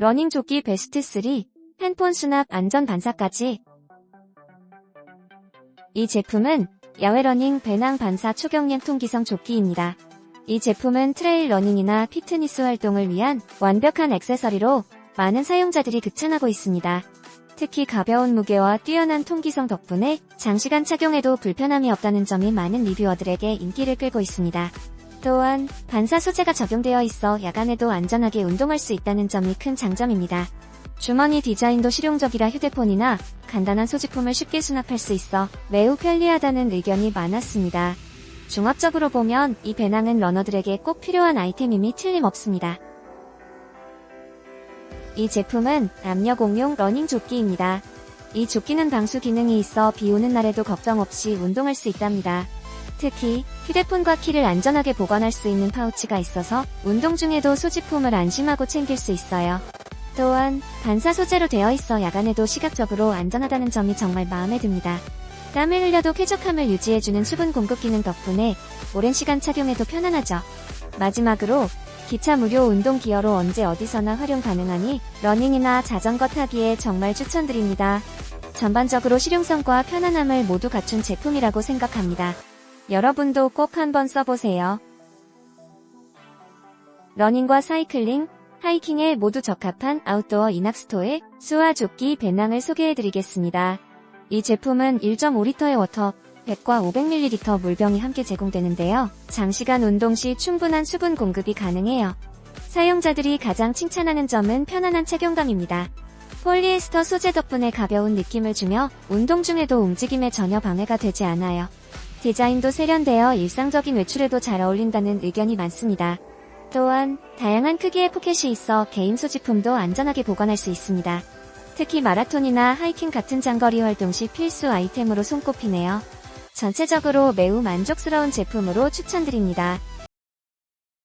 러닝 조끼 베스트 3, 핸폰 수납 안전 반사까지. 이 제품은 야외 러닝 배낭 반사 초경량 통기성 조끼입니다. 이 제품은 트레일 러닝이나 피트니스 활동을 위한 완벽한 액세서리로 많은 사용자들이 극찬하고 있습니다. 특히 가벼운 무게와 뛰어난 통기성 덕분에 장시간 착용해도 불편함이 없다는 점이 많은 리뷰어들에게 인기를 끌고 있습니다. 또한 반사 소재가 적용되어 있어 야간에도 안전하게 운동할 수 있다는 점이 큰 장점입니다. 주머니 디자인도 실용적이라 휴대폰이나 간단한 소지품을 쉽게 수납할 수 있어 매우 편리하다는 의견이 많았습니다. 종합적으로 보면 이 배낭은 러너들에게 꼭 필요한 아이템임이 틀림없습니다. 이 제품은 남녀 공용 러닝 조끼입니다. 이 조끼는 방수 기능이 있어 비 오는 날에도 걱정 없이 운동할 수 있답니다. 특히 휴대폰과 키를 안전하게 보관할 수 있는 파우치가 있어서 운동 중에도 소지품을 안심하고 챙길 수 있어요. 또한 반사 소재로 되어 있어 야간에도 시각적으로 안전하다는 점이 정말 마음에 듭니다. 땀을 흘려도 쾌적함을 유지해주는 수분 공급 기능 덕분에 오랜 시간 착용해도 편안하죠. 마지막으로 기차 무료 운동 기어로 언제 어디서나 활용 가능하니 러닝이나 자전거 타기에 정말 추천드립니다. 전반적으로 실용성과 편안함을 모두 갖춘 제품이라고 생각합니다. 여러분도 꼭 한번 써보세요. 러닝과 사이클링, 하이킹에 모두 적합한 아웃도어 이낙스토의 수화 조끼 배낭을 소개해드리겠습니다. 이 제품은 1.5리터의 워터, 100과 500ml 물병이 함께 제공되는데요. 장시간 운동 시 충분한 수분 공급이 가능해요. 사용자들이 가장 칭찬하는 점은 편안한 착용감입니다. 폴리에스터 소재 덕분에 가벼운 느낌을 주며 운동 중에도 움직임에 전혀 방해가 되지 않아요. 디자인도 세련되어 일상적인 외출에도 잘 어울린다는 의견이 많습니다. 또한 다양한 크기의 포켓이 있어 개인 소지품도 안전하게 보관할 수 있습니다. 특히 마라톤이나 하이킹 같은 장거리 활동 시 필수 아이템으로 손꼽히네요. 전체적으로 매우 만족스러운 제품으로 추천드립니다.